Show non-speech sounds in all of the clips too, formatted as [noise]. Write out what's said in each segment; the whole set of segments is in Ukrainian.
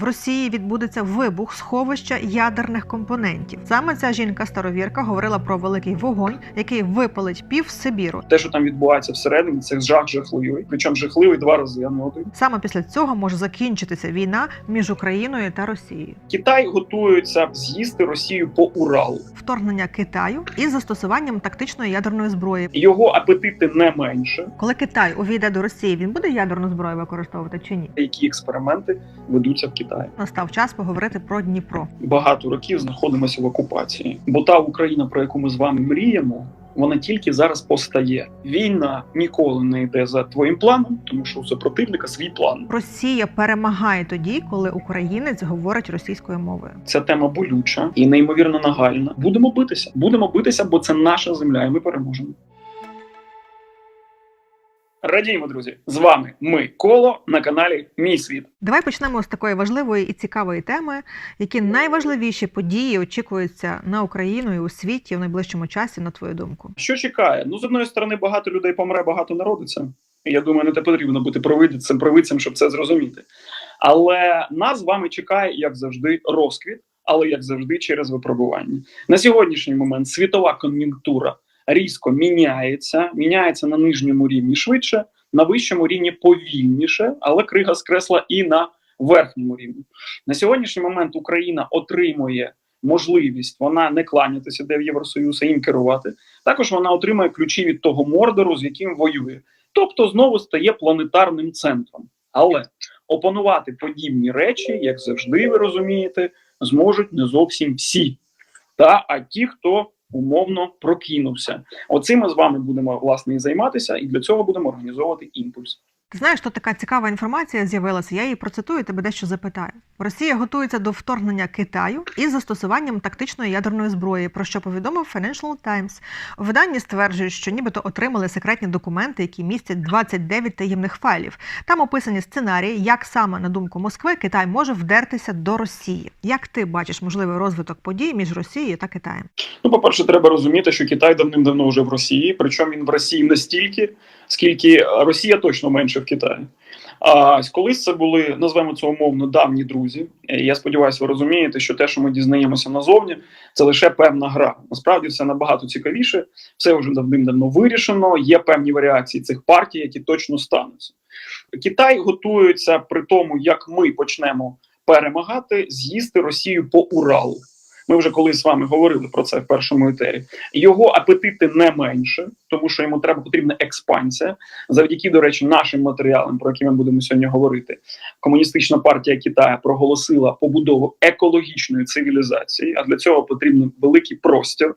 В Росії відбудеться вибух сховища ядерних компонентів. Саме ця жінка старовірка говорила про великий вогонь, який випалить пів Сибіру. Те, що там відбувається всередині, це жах жахливий. Причому жахливий два рази, а не один. Саме після цього може закінчитися війна між Україною та Росією. Китай готується з'їсти Росію по Уралу. Вторгнення Китаю із застосуванням тактичної ядерної зброї. Його апетити не менше. Коли Китай увійде до Росії, він буде ядерну зброю використовувати чи ні? Які експерименти ведуться в Китаї? Настав час поговорити про Дніпро. Багато років знаходимося в окупації, бо та Україна, про яку ми з вами мріємо. Вона тільки зараз постає. Війна ніколи не йде за твоїм планом, тому що у супротивника свій план. Росія перемагає тоді, коли українець говорить російською мовою. Ця тема болюча і неймовірно нагальна. Будемо битися. Будемо битися, бо це наша земля, і ми переможемо. Радіємо, друзі! З вами ми коло на каналі Мій світ. Давай почнемо з такої важливої і цікавої теми, які найважливіші події очікуються на Україну і у світі в найближчому часі, на твою думку. Що чекає? Ну, з одної сторони, багато людей помре, багато народиться. Я думаю, не те потрібно бути провидцем, провидцем, щоб це зрозуміти. Але нас з вами чекає, як завжди, розквіт, але як завжди, через випробування. На сьогоднішній момент світова кон'юнктура різко міняється, міняється на нижньому рівні швидше, на вищому рівні повільніше, але крига скресла і на верхньому рівні. На сьогоднішній момент Україна отримує можливість вона не кланятися де в Євросоюз, а їм керувати. Також вона отримує ключі від того мордору, з яким воює. Тобто знову стає планетарним центром. Але опанувати подібні речі, як завжди, ви розумієте, зможуть не зовсім всі. Та а ті, хто умовно прокинувся. Оцим ми з вами будемо власне і займатися, і для цього будемо організовувати імпульс. Ти знаєш, що така цікава інформація з'явилася. Я її процитую, тебе дещо запитаю. Росія готується до вторгнення Китаю із застосуванням тактичної ядерної зброї, про що повідомив Financial Times. Виданні стверджують, що нібито отримали секретні документи, які містять 29 таємних файлів. Там описані сценарії, як саме на думку Москви Китай може вдертися до Росії. Як ти бачиш можливий розвиток подій між Росією та Китаєм? Ну, по-перше, треба розуміти, що Китай давним-давно вже в Росії, причому він в Росії настільки, скільки Росія точно менше в Китаї. А колись це були, назвемо це умовно, давні друзі. Я сподіваюся, ви розумієте, що те, що ми дізнаємося назовні, це лише певна гра. Насправді все набагато цікавіше, все вже давним-давно вирішено. Є певні варіації цих партій, які точно стануться. Китай готується при тому, як ми почнемо перемагати, з'їсти Росію по Уралу. Ми вже колись з вами говорили про це в першому етері. Його апетити не менше, тому що йому треба потрібна експансія. Завдяки, до речі, нашим матеріалам, про які ми будемо сьогодні говорити. Комуністична партія Китаю проголосила побудову екологічної цивілізації. А для цього потрібен великий простір.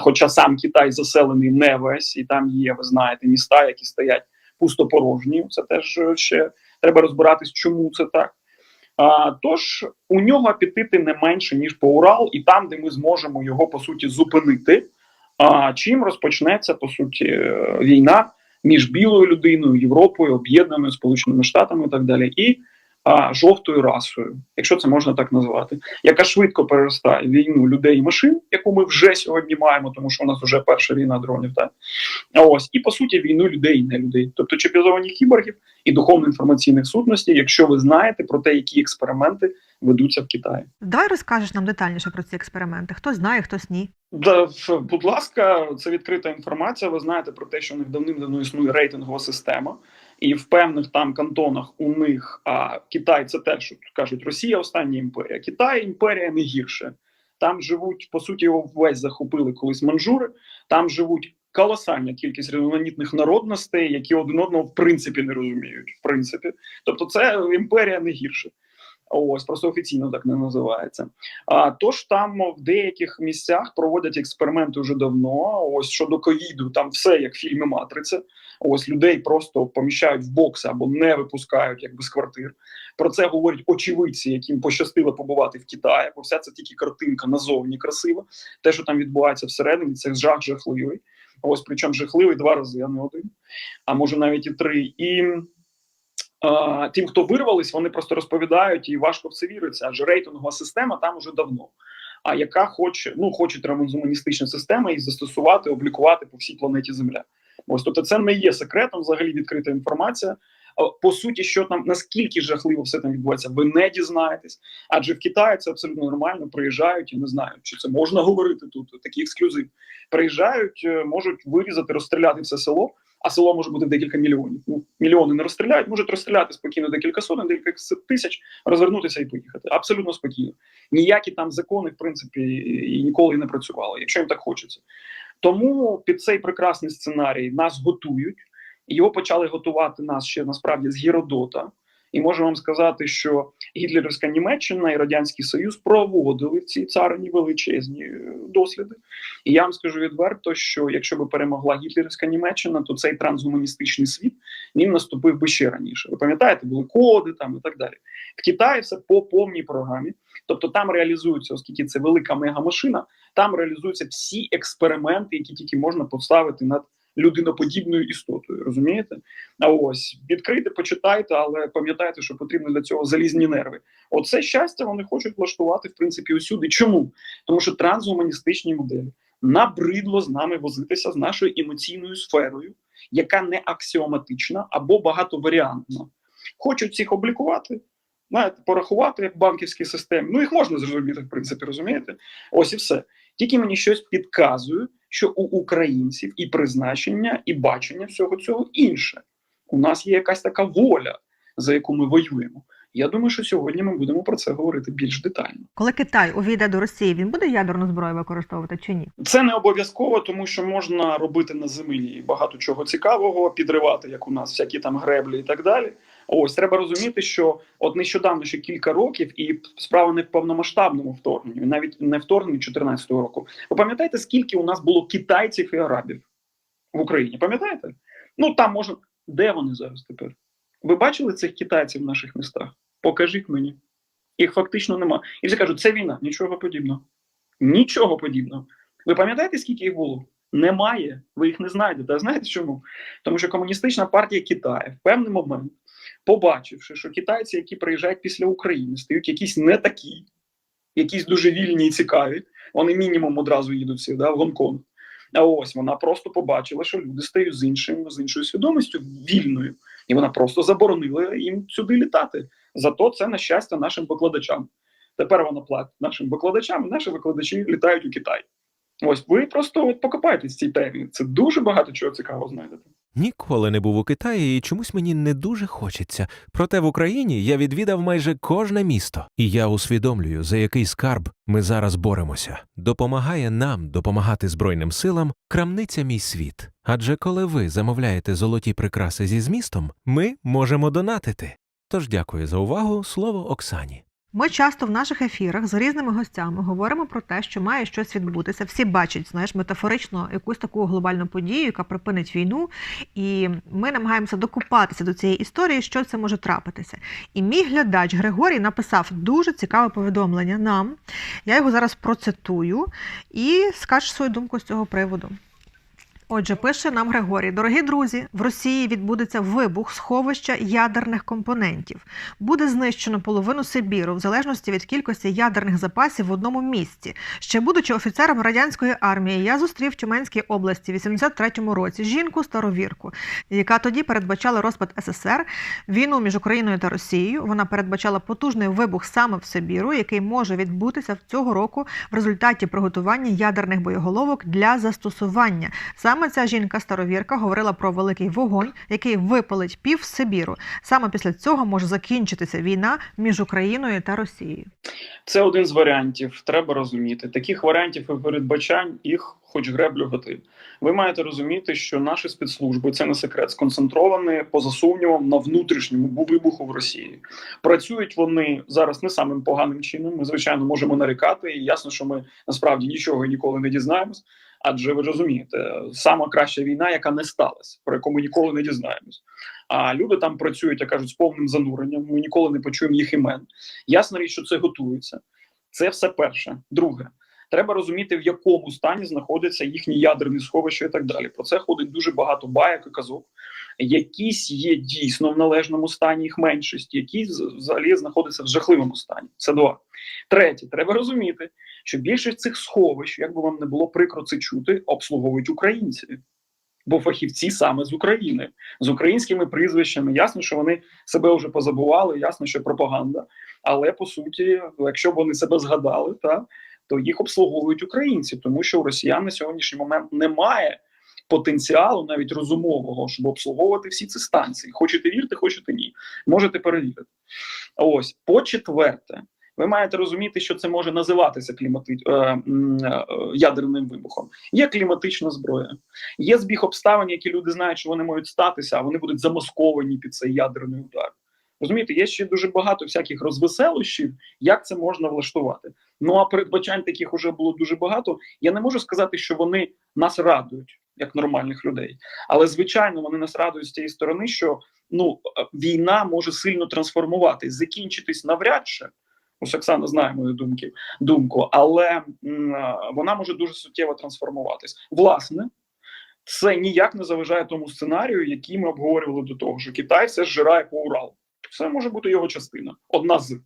Хоча сам Китай заселений не весь, і там є, ви знаєте, міста, які стоять пустопорожні. Це теж ще треба розбиратись, чому це так. А, Тож у нього апетити не менше ніж по Урал, і там, де ми зможемо його по суті зупинити. А чим розпочнеться по суті е, війна між білою людиною, Європою, об'єднаною Сполученими Штатами і так далі, і а, жовтою расою, якщо це можна так назвати, яка швидко переростає війну людей і машин, яку ми вже сьогодні маємо, тому що у нас вже перша війна дронів. Так? Ось і по суті війну людей і не людей, тобто чіпізовані кіборгів і духовно-інформаційних сутностей, якщо ви знаєте про те, які експерименти ведуться в Китаї. Давай розкажеш нам детальніше про ці експерименти. Хтось знає, хтось ні. Да, будь ласка, це відкрита інформація. Ви знаєте про те, що у них давним-давно існує рейтингова система, і в певних там кантонах у них а Китай це те, що кажуть, Росія остання імперія. Китай імперія не гірше. Там живуть, по суті, його весь захопили колись манжури. Там живуть колосальна кількість різноманітних народностей, які один одного в принципі не розуміють. В принципі, тобто, це імперія не гірше. Ось просто офіційно так не називається. А тож там в деяких місцях проводять експерименти вже давно. Ось щодо ковіду, там все як в фільмі Матриця. Ось людей просто поміщають в бокси або не випускають якби з квартир. Про це говорять очевидці, яким пощастило побувати в Китаї. Бо вся це тільки картинка назовні красива. Те, що там відбувається всередині, це жах жахливий. Ось причому жахливий два рази, а не один, а може навіть і три. І а, тим, хто вирвались, вони просто розповідають і важко в це віриться, адже рейтингова система там уже давно. А яка хоче, ну хоче трансгуманістична система їх застосувати, облікувати по всій планеті Земля. Ось тобто, це не є секретом, взагалі відкрита інформація. по суті, що там наскільки жахливо все там відбувається, ви не дізнаєтесь. Адже в Китаї це абсолютно нормально. Приїжджають, я не знаю, чи це можна говорити тут. Такий ексклюзив. Приїжджають, е, можуть вирізати, розстріляти все село. А село може бути декілька мільйонів. Ну мільйони не розстріляють, можуть розстріляти спокійно декілька сотень, декілька тисяч, розвернутися і поїхати. Абсолютно спокійно. Ніякі там закони, в принципі, і ніколи не працювали, якщо їм так хочеться. Тому під цей прекрасний сценарій нас готують. Його почали готувати нас ще насправді з Гіродота. І можу вам сказати, що гітлерівська Німеччина і Радянський Союз проводили в цій царині величезні е, досліди. І я вам скажу відверто, що якщо би перемогла гітлерівська Німеччина, то цей трансгуманістичний світ він наступив би ще раніше. Ви пам'ятаєте, були коди там і так далі. В Китаї все по повній програмі, тобто там реалізуються, оскільки це велика мегамашина, там реалізуються всі експерименти, які тільки можна поставити над людиноподібною істотою. Розумієте? А ось відкрийте, почитайте, але пам'ятайте, що потрібно для цього залізні нерви. Оце щастя вони хочуть влаштувати в принципі усюди. Чому? Тому що трансгуманістичні моделі набридло з нами возитися з нашою емоційною сферою, яка не аксіоматична або багатоваріантна. Хочуть всіх облікувати. Знаєте, порахувати як банківській системі. Ну їх можна зрозуміти, в принципі, розумієте? Ось і все. Тільки мені щось підказує, що у українців і призначення, і бачення всього цього інше. У нас є якась така воля, за яку ми воюємо. Я думаю, що сьогодні ми будемо про це говорити більш детально. Коли Китай увійде до Росії, він буде ядерну зброю використовувати чи ні? Це не обов'язково, тому що можна робити на землі багато чого цікавого, підривати, як у нас, всякі там греблі і так далі. Ось треба розуміти, що от нещодавно ще кілька років, і справа не в повномасштабному вторгненні, навіть не вторгненні 2014 року. Ви пам'ятаєте, скільки у нас було китайців і арабів в Україні? Пам'ятаєте? Ну там можна. Де вони зараз тепер? Ви бачили цих китайців в наших містах? Покажіть мені. Їх фактично нема. І всі кажуть, це війна, нічого подібного. Нічого подібного. Ви пам'ятаєте, скільки їх було? Немає. Ви їх не знайдете. А знаєте чому? Тому що комуністична партія Китаю в певний момент, побачивши, що китайці, які приїжджають після України, стають якісь не такі, якісь дуже вільні і цікаві, вони мінімум одразу їдуть всі да, в Гонконг. А ось вона просто побачила, що люди стають з іншим, з іншою свідомістю вільною, і вона просто заборонила їм сюди літати. Зато це на щастя нашим викладачам. Тепер вона платить нашим викладачам, і наші викладачі літають у Китай. Ось ви просто от покопайтесь в цій темі. Це дуже багато чого цікавого знайдете. Ніколи не був у Китаї і чомусь мені не дуже хочеться. Проте в Україні я відвідав майже кожне місто, і я усвідомлюю, за який скарб ми зараз боремося. Допомагає нам допомагати Збройним силам крамниця мій світ. Адже коли ви замовляєте золоті прикраси зі змістом, ми можемо донатити. Тож дякую за увагу. Слово Оксані. Ми часто в наших ефірах з різними гостями говоримо про те, що має щось відбутися. Всі бачать, знаєш, метафорично якусь таку глобальну подію, яка припинить війну, і ми намагаємося докупатися до цієї історії, що це може трапитися. І мій глядач Григорій написав дуже цікаве повідомлення нам. Я його зараз процитую і скажу свою думку з цього приводу. Отже, пише нам Григорій: дорогі друзі, в Росії відбудеться вибух сховища ядерних компонентів. Буде знищено половину Сибіру, в залежності від кількості ядерних запасів в одному місці. Ще будучи офіцером радянської армії, я зустрів в Тюменській області в 83-му році жінку старовірку, яка тоді передбачала розпад СССР, війну між Україною та Росією. Вона передбачала потужний вибух саме в Сибіру, який може відбутися цього року в результаті приготування ядерних боєголовок для застосування. Саме ця жінка-старовірка говорила про великий вогонь, який випалить пів Сибіру. Саме після цього може закінчитися війна між Україною та Росією. Це один з варіантів. Треба розуміти. Таких варіантів і передбачань їх хоч греблю готи. Ви маєте розуміти, що наші спецслужби це не секрет, сконцентровані поза сумнівом на внутрішньому вибуху в Росії. Працюють вони зараз не самим поганим чином. Ми звичайно можемо нарікати, і ясно, що ми насправді нічого і ніколи не дізнаємось. Адже ви розумієте, сама краща війна, яка не сталася, про яку ми ніколи не дізнаємось. А люди там працюють, як кажуть, з повним зануренням. Ми ніколи не почуємо їх імен. Ясна річ, що це готується. Це все перше. Друге, треба розуміти, в якому стані знаходиться їхні ядерні сховища і так далі. Про це ходить дуже багато байок і казок. Якісь є дійсно в належному стані, їх меншість, якісь взагалі знаходяться в жахливому стані. Це два. Третє, треба розуміти, що більшість цих сховищ, як би вам не було прикро це чути, обслуговують українці. бо фахівці саме з України, з українськими прізвищами. Ясно, що вони себе вже позабували, ясно, що пропаганда. Але по суті, якщо б вони себе згадали, та то їх обслуговують українці, тому що у росіян на сьогоднішній момент немає потенціалу, навіть розумового, щоб обслуговувати всі ці станції. Хочете вірте, хочете ні. Можете перевірити. Ось по четверте, ви маєте розуміти, що це може називатися клімати... е, е, ядерним вибухом. Є кліматична зброя, є збіг обставин, які люди знають, що вони можуть статися, а вони будуть замасковані під цей ядерний удар. Розумієте, є ще дуже багато всяких розвеселощів, як це можна влаштувати. Ну а передбачань таких уже було дуже багато. Я не можу сказати, що вони нас радують як нормальних людей, але звичайно вони нас радують з тієї сторони, що ну е, війна може сильно трансформуватись, закінчитись навряд чи. Ось Оксана знає мою думки, думку, але м, е, вона може дуже суттєво трансформуватись. Власне, це ніяк не заважає тому сценарію, який ми обговорювали до того, що Китай все зжирає по Уралу. Це може бути його частина, одна з.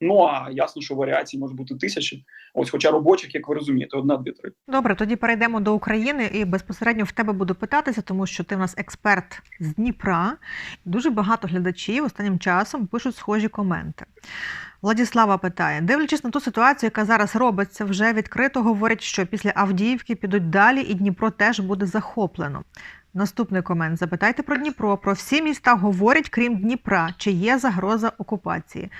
Ну а ясно, що варіацій може бути тисячі. Ось, хоча робочих, як ви розумієте, одна, дві, три. Добре, тоді перейдемо до України і безпосередньо в тебе буду питатися, тому що ти в нас експерт з Дніпра. Дуже багато глядачів останнім часом пишуть схожі коменти. Владіслава питає: дивлячись на ту ситуацію, яка зараз робиться, вже відкрито говорять, що після Авдіївки підуть далі, і Дніпро теж буде захоплено. Наступний комент: запитайте про Дніпро. Про всі міста говорять, крім Дніпра, чи є загроза окупації.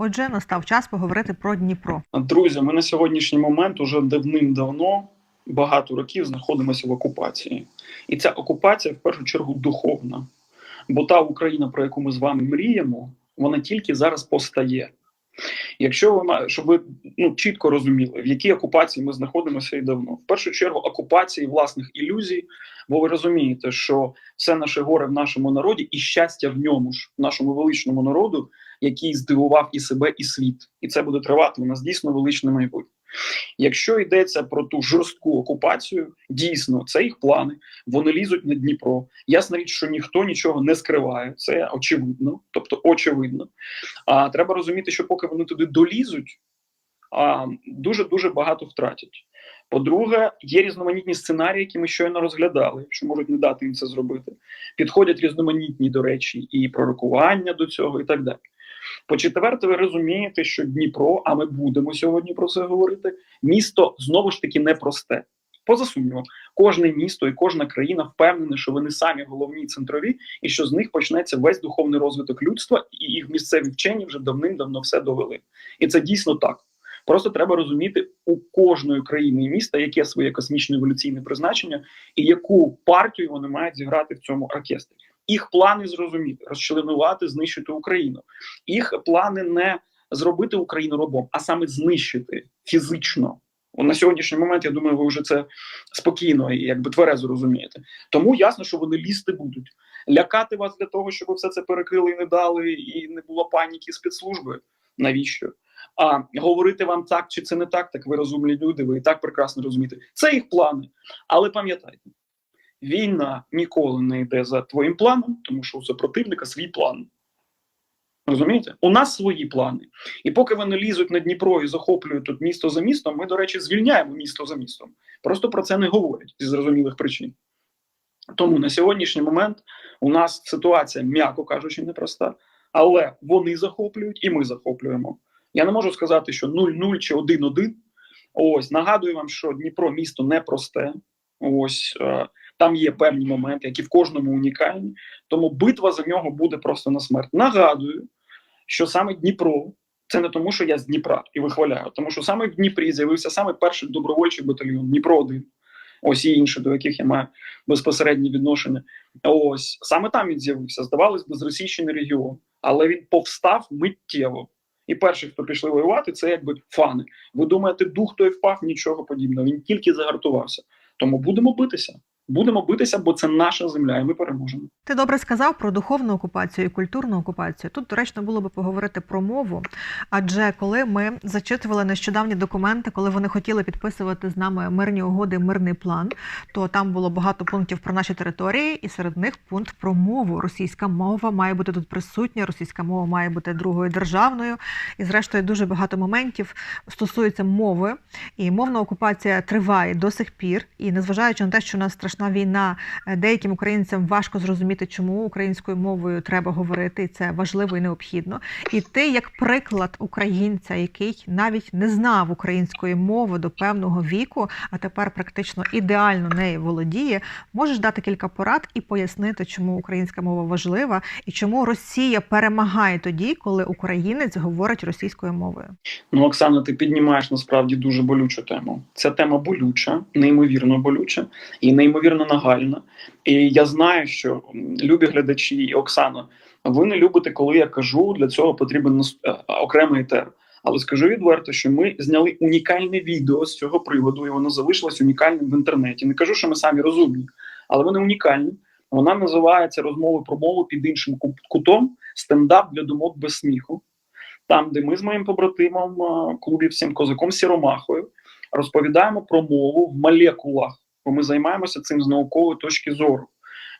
Отже, настав час поговорити про Дніпро. Друзі, ми на сьогоднішній момент уже давним-давно багато років знаходимося в окупації, і ця окупація в першу чергу духовна. Бо та Україна, про яку ми з вами мріємо, вона тільки зараз постає. Якщо ви щоб ви ну чітко розуміли, в якій окупації ми знаходимося і давно, в першу чергу окупації власних ілюзій, бо ви розумієте, що все наше горе в нашому народі і щастя в ньому ж, в нашому величному народу, який здивував і себе, і світ, і це буде тривати у нас дійсно величне майбутнє. Якщо йдеться про ту жорстку окупацію, дійсно це їх плани. Вони лізуть на Дніпро. Ясна річ, що ніхто нічого не скриває. Це очевидно, тобто очевидно. А треба розуміти, що поки вони туди долізуть, а дуже дуже багато втратять. По-друге, є різноманітні сценарії, які ми щойно розглядали, що можуть не дати їм це зробити. Підходять різноманітні, до речі, і пророкування до цього, і так далі. По четверте, ви розумієте, що Дніпро, а ми будемо сьогодні про це говорити. Місто знову ж таки непросте. Поза сумнівом, кожне місто і кожна країна впевнена, що вони самі головні центрові, і що з них почнеться весь духовний розвиток людства, і їх місцеві вчені вже давним-давно все довели. І це дійсно так. Просто треба розуміти у кожної країни і міста, яке своє космічне еволюційне призначення, і яку партію вони мають зіграти в цьому оркестрі. Їх плани зрозуміти, розчленувати, знищити Україну. Їх плани не зробити Україну робом, а саме знищити фізично. На сьогоднішній момент, я думаю, ви вже це спокійно і якби тверезо розумієте. Тому ясно, що вони лізти будуть. Лякати вас для того, щоб ви все це перекрили і не дали, і не було паніки спецслужби. Навіщо? А говорити вам так чи це не так, так ви розумні люди, ви і так прекрасно розумієте. Це їх плани. Але пам'ятайте, війна ніколи не йде за твоїм планом, тому що у супротивника свій план. Розумієте? У нас свої плани. І поки вони лізуть на Дніпро і захоплюють тут місто за містом, ми, до речі, звільняємо місто за містом. Просто про це не говорять зі зрозумілих причин. Тому на сьогоднішній момент у нас ситуація, м'яко кажучи, непроста, але вони захоплюють і ми захоплюємо. Я не можу сказати, що 0-0 чи 1-1. Ось нагадую вам, що Дніпро місто непросте. Ось е, там є певні моменти, які в кожному унікальні. Тому битва за нього буде просто на смерть. Нагадую, що саме Дніпро це не тому, що я з Дніпра і вихваляю, тому що саме в Дніпрі з'явився саме перший добровольчий батальйон Дніпро 1 Ось і інші, до яких я маю безпосереднє відношення. Ось саме там він з'явився. Здавалось би, зросійщений регіон, але він повстав миттєво. І перші, хто пішли воювати, це якби фани. Ви думаєте, дух той впав? Нічого подібного. Він тільки загартувався. Тому будемо битися. Будемо битися, бо це наша земля, і ми переможемо. Ти добре сказав про духовну окупацію і культурну окупацію. Тут доречно було би поговорити про мову. Адже коли ми зачитували нещодавні документи, коли вони хотіли підписувати з нами мирні угоди, мирний план, то там було багато пунктів про наші території, і серед них пункт про мову. Російська мова має бути тут присутня, російська мова має бути другою державною. І зрештою дуже багато моментів стосується мови. І мовна окупація триває до сих пір. І незважаючи на те, що у нас страшна страшна війна. Е, Деяким українцям важко зрозуміти, чому українською мовою треба говорити, і це важливо і необхідно. І ти, як приклад українця, який навіть не знав української мови до певного віку, а тепер практично ідеально нею володіє, можеш дати кілька порад і пояснити, чому українська мова важлива і чому Росія перемагає тоді, коли українець говорить російською мовою. Ну, Оксана, ти піднімаєш насправді дуже болючу тему. Ця тема болюча, неймовірно болюча і неймовірно нагальна. І я знаю, що любі глядачі і Оксана, ви не любите, коли я кажу, для цього потрібен е, окремий етер. Але скажу відверто, що ми зняли унікальне відео з цього приводу, і воно залишилось унікальним в інтернеті. Не кажу, що ми самі розумні, але вони унікальні. Вона називається розмови про мову під іншим кутом стендап для думок без сміху там, де ми з моїм побратимом а, клубівцем козаком Сіромахою розповідаємо про мову в молекулах, бо ми займаємося цим з наукової точки зору.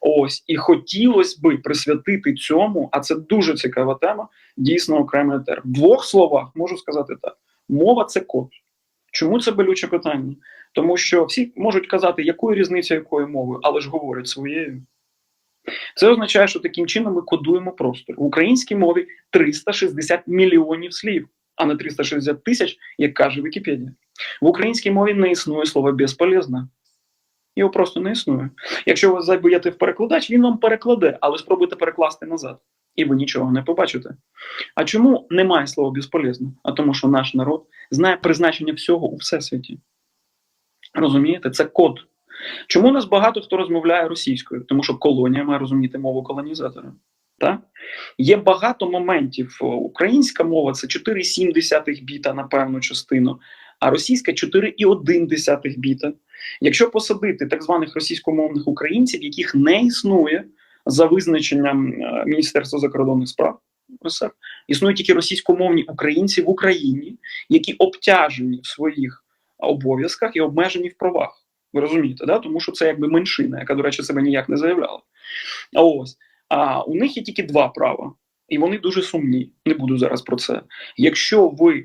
Ось і хотілося би присвятити цьому, а це дуже цікава тема, дійсно окремий етер. В двох словах можу сказати так: мова це код. Чому це болюче питання? Тому що всі можуть казати, якою різниця якою мовою, але ж говорять своєю. Це означає, що таким чином ми кодуємо простор. В українській мові 360 мільйонів слів, а не 360 тисяч, як каже Вікіпедія. В українській мові не існує слова безполезна. Його просто не існує. Якщо ви заб'єте в перекладач, він вам перекладе, але спробуйте перекласти назад, і ви нічого не побачите. А чому немає слова безполезно? А тому, що наш народ знає призначення всього у всесвіті. Розумієте, це код. Чому у нас багато хто розмовляє російською? Тому що колонія має розуміти мову колонізатора. Так? Є багато моментів. Українська мова це 4,7 біта на певну частину, а російська 4,1 біта. Якщо посадити так званих російськомовних українців, яких не існує за визначенням е, Міністерства закордонних справ РСР, існують тільки російськомовні українці в Україні, які обтяжені в своїх обов'язках і обмежені в правах. Ви розумієте, да? тому що це якби меншина, яка, до речі, себе ніяк не заявляла. А ось а у них є тільки два права, і вони дуже сумні. Не буду зараз про це. Якщо ви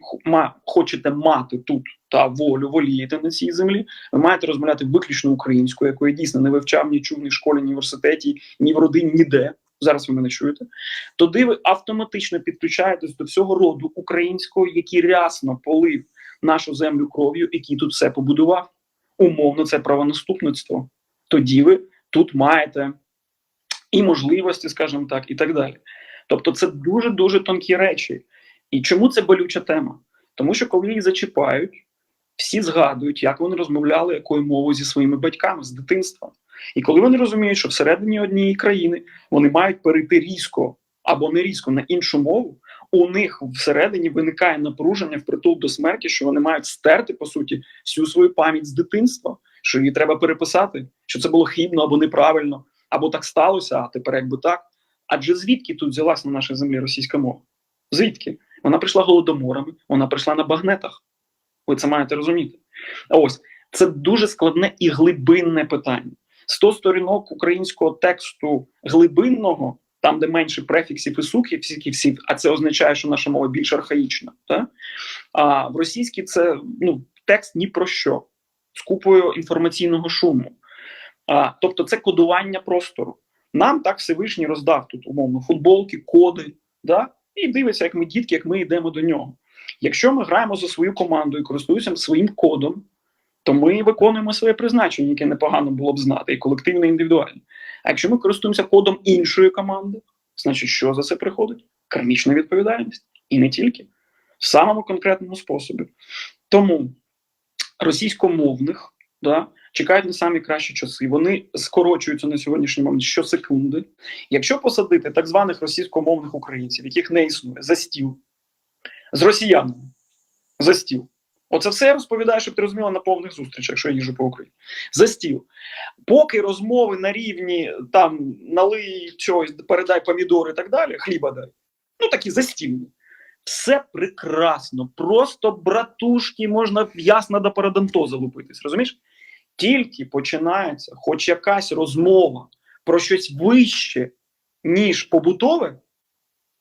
хочете мати тут та волю, волієте на цій землі, ви маєте розмовляти виключно українською, якої дійсно не вивчав, ні чув ні в школі, ні в університеті, ні в родині, ніде. Зараз ви мене чуєте. Тоді ви автоматично підключаєтесь до всього роду українського, який рясно полив нашу землю кров'ю, який тут все побудував. Умовно, це правонаступництво. Тоді ви тут маєте і можливості, скажімо так, і так далі. Тобто, це дуже дуже тонкі речі. І чому це болюча тема? Тому що коли їх зачіпають, всі згадують, як вони розмовляли якою мовою зі своїми батьками з дитинства. І коли вони розуміють, що всередині однієї країни вони мають перейти різко або не різко на іншу мову, у них всередині виникає напруження впритул до смерті, що вони мають стерти по суті всю свою пам'ять з дитинства, що її треба переписати, що це було хибно або неправильно, або так сталося, а тепер якби так. Адже звідки тут взялась на нашій землі російська мова? Звідки? Вона прийшла голодоморами, вона прийшла на багнетах. Ви це маєте розуміти. А Ось це дуже складне і глибинне питання. 100 сторінок українського тексту глибинного, там, де менше префіксів і суківсів, а це означає, що наша мова більш архаїчна. Так? А в російській це ну, текст ні про що з купою інформаційного шуму. А, тобто, це кодування простору. Нам так Всевишній роздав тут умовно футболки, коди, да? і дивиться, як ми дітки, як ми йдемо до нього. Якщо ми граємо за свою команду і користуємося своїм кодом, то ми виконуємо своє призначення, яке непогано було б знати, і колективне, і індивідуальне. А якщо ми користуємося кодом іншої команди, значить, що за це приходить? Кармічна відповідальність. І не тільки в самому конкретному способі. Тому російськомовних да, чекають не самі кращі часи. Вони скорочуються на сьогоднішній момент щосекунди. Якщо посадити так званих російськомовних українців, яких не існує, за стіл з росіянами, за стіл. Оце все я розповідаю, щоб ти розуміла на повних зустрічах, якщо я їжджу по Україні. За стіл. Поки розмови на рівні там налий чогось, передай помідори і так далі, хліба дай. Ну такі застільні. Все прекрасно, просто братушки, можна ясно до парадонтоза лупитись, розумієш? Тільки починається хоч якась розмова про щось вище, ніж побутове,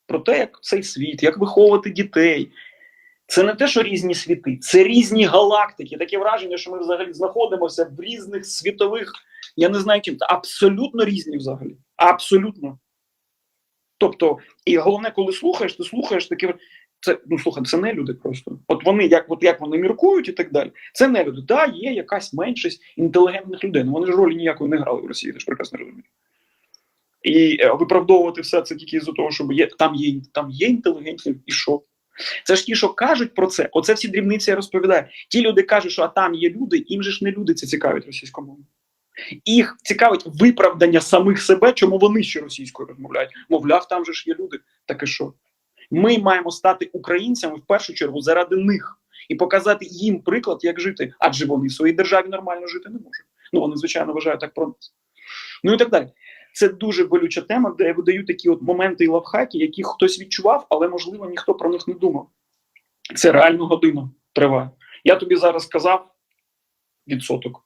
про те, як цей світ, як виховувати дітей. Це не те, що різні світи, це різні галактики. Таке враження, що ми взагалі знаходимося в різних світових Я не знаю чим. Абсолютно різні взагалі. Абсолютно. Тобто, і головне, коли слухаєш, ти слухаєш таке. Це ну слухай, це не люди просто. От вони, як от як вони міркують і так далі. Це не люди. Да, є якась меншість інтелігентних людей. Ну вони ж ролі ніякої не грали в Росії, ти ж прекрасно розумієш. І е, виправдовувати все це тільки з-за того, щоб є там є там є інтелігентні, і що? Це ж ті, що кажуть про це. Оце всі дрібниці я розповідаю. Ті люди кажуть, що а там є люди, їм же ж не люди це цікавить російськомовна. Їх цікавить виправдання самих себе, чому вони ще російською розмовляють. Мовляв, там же ж є люди. Так і що? Ми маємо стати українцями в першу чергу заради них і показати їм приклад, як жити, адже вони в своїй державі нормально жити не можуть. Ну вони звичайно вважають так про нас. Ну і так далі. Це дуже болюча тема, де я видаю такі от моменти і лавхаки, які хтось відчував, але можливо ніхто про них не думав. Це реально година триває. Я тобі зараз сказав відсоток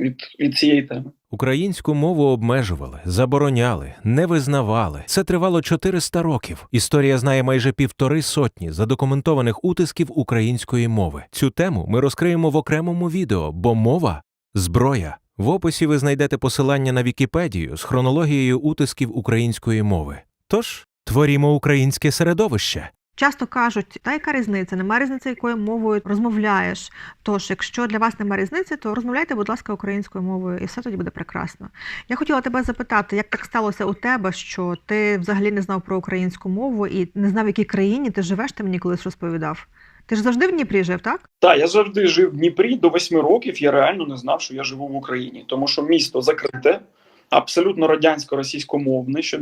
від, від цієї теми. Українську мову обмежували, забороняли, не визнавали. Це тривало 400 років. Історія знає майже півтори сотні задокументованих утисків української мови. Цю тему ми розкриємо в окремому відео, бо мова зброя. В описі ви знайдете посилання на Вікіпедію з хронологією утисків української мови. Тож творімо українське середовище. Часто кажуть, та яка різниця? Нема різниці, якою мовою розмовляєш. Тож, якщо для вас немає різниці, то розмовляйте, будь ласка, українською мовою, і все тоді буде прекрасно. Я хотіла тебе запитати, як так сталося у тебе, що ти взагалі не знав про українську мову і не знав, в якій країні ти живеш, ти мені колись розповідав. Ти ж завжди в Дніпрі жив, так? Так, я завжди жив в Дніпрі до восьми років. Я реально не знав, що я живу в Україні, тому що місто закрите, абсолютно радянсько-російськомовне, що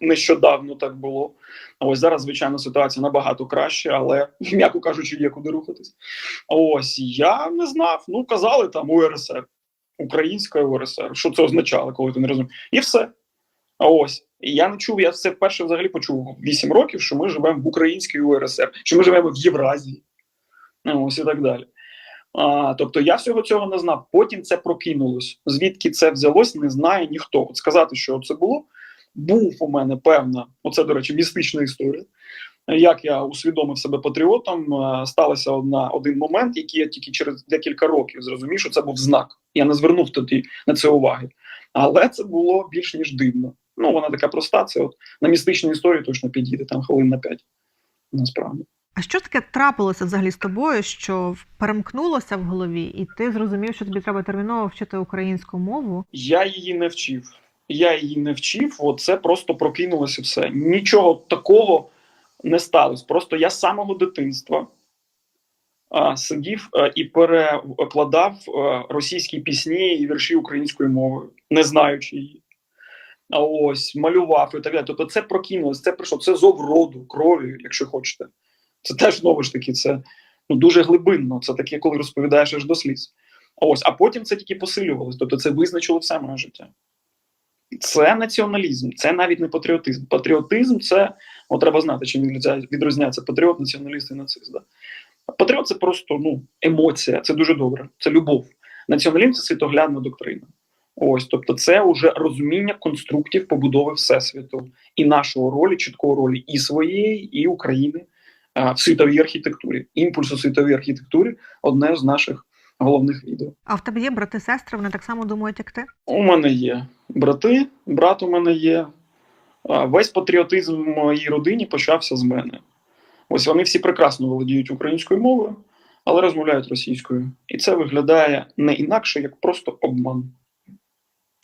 нещодавно так було. А ось зараз, звичайно, ситуація набагато краще, але [laughs] м'яко кажучи, є куди рухатись. Ось я не знав. Ну казали там УРСР, Українська УРСР. Що це означало, коли ти не розумієш? І все. А ось я не чув. Я це вперше взагалі почув 8 років, що ми живемо в українській УРСР, що ми живемо в Євразії. Ось і так далі. А, тобто я всього цього не знав. Потім це прокинулось. Звідки це взялось, не знає ніхто. От сказати, що це було, був у мене певна, оце, до речі, містична історія. Як я усвідомив себе патріотом, е, сталося одна один момент, який я тільки через декілька років зрозумів, що це був знак. Я не звернув тоді на це уваги. Але це було більш ніж дивно. Ну, вона така проста. Це от на містичну історію точно підійде там хвилин на п'ять. Насправді. А що таке трапилося взагалі з тобою, що перемкнулося в голові, і ти зрозумів, що тобі треба терміново вчити українську мову? Я її не вчив. Я її не вчив, от це просто прокинулося все. Нічого такого не сталося. Просто я з самого дитинства а, сидів а, і перекладав а, російські пісні і вірші українською мовою, не знаючи її. А ось малював і так далі. Тобто це прокинулося, це прийшло, це зов роду, крові, якщо хочете. Це теж знову ж таки, це ну, дуже глибинно. Це таке, коли розповідаєш аж до сліз. Ось, а потім це тільки посилювалось. Тобто це визначило все моє життя. Це націоналізм, це навіть не патріотизм. Патріотизм це от треба знати, чим відрізняється- патріот, націоналіст і нацист. Да? Патріот це просто ну, емоція, це дуже добре, це любов. Націоналізм це світоглядна доктрина. Ось, тобто, це вже розуміння конструктів побудови всесвіту і нашого ролі, чіткої ролі і своєї, і України в світовій архітектурі. Імпульс у світовій архітектурі одне з наших головних відео. А в тебе є брати сестри, вони так само думають, як ти? У мене є брати, брат у мене є. Весь патріотизм в моїй родині почався з мене. Ось вони всі прекрасно володіють українською мовою, але розмовляють російською. І це виглядає не інакше, як просто обман.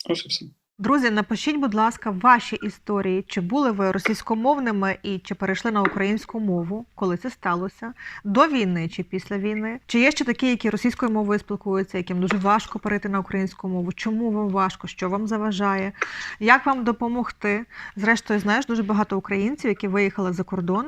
Ось і все. Друзі, напишіть, будь ласка, ваші історії, чи були ви російськомовними і чи перейшли на українську мову, коли це сталося, до війни чи після війни? Чи є ще такі, які російською мовою спілкуються, яким дуже важко перейти на українську мову? Чому вам важко? Що вам заважає? Як вам допомогти? Зрештою, знаєш, дуже багато українців, які виїхали за кордон,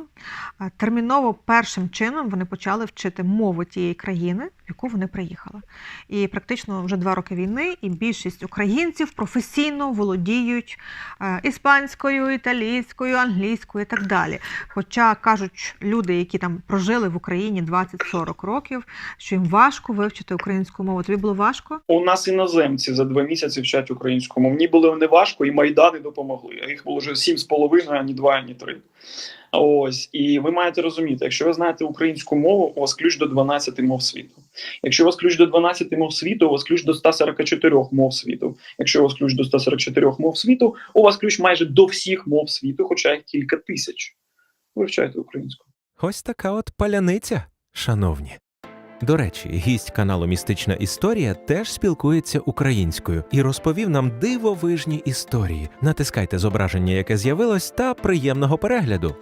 терміново першим чином вони почали вчити мову тієї країни, яку вони приїхали. І практично вже два роки війни, і більшість українців професійно володіють е, іспанською, італійською, англійською і так далі. Хоча кажуть люди, які там прожили в Україні 20-40 років, що їм важко вивчити українську мову. Тобі було важко? У нас іноземці за два місяці вчать українську мову. Мені було не важко, і майдани допомогли. Їх було вже сім з половиною, ані два, ані три. Ось і ви маєте розуміти, якщо ви знаєте українську мову, у вас ключ до 12 мов світу. Якщо у вас ключ до 12 мов світу, у вас ключ до 144 мов світу. Якщо у вас ключ до 144 мов світу, у вас ключ майже до всіх мов світу, хоча їх кілька тисяч. Вивчайте українську. Ось така от паляниця, шановні. До речі, гість каналу Містична історія теж спілкується українською і розповів нам дивовижні історії. Натискайте зображення, яке з'явилось, та приємного перегляду.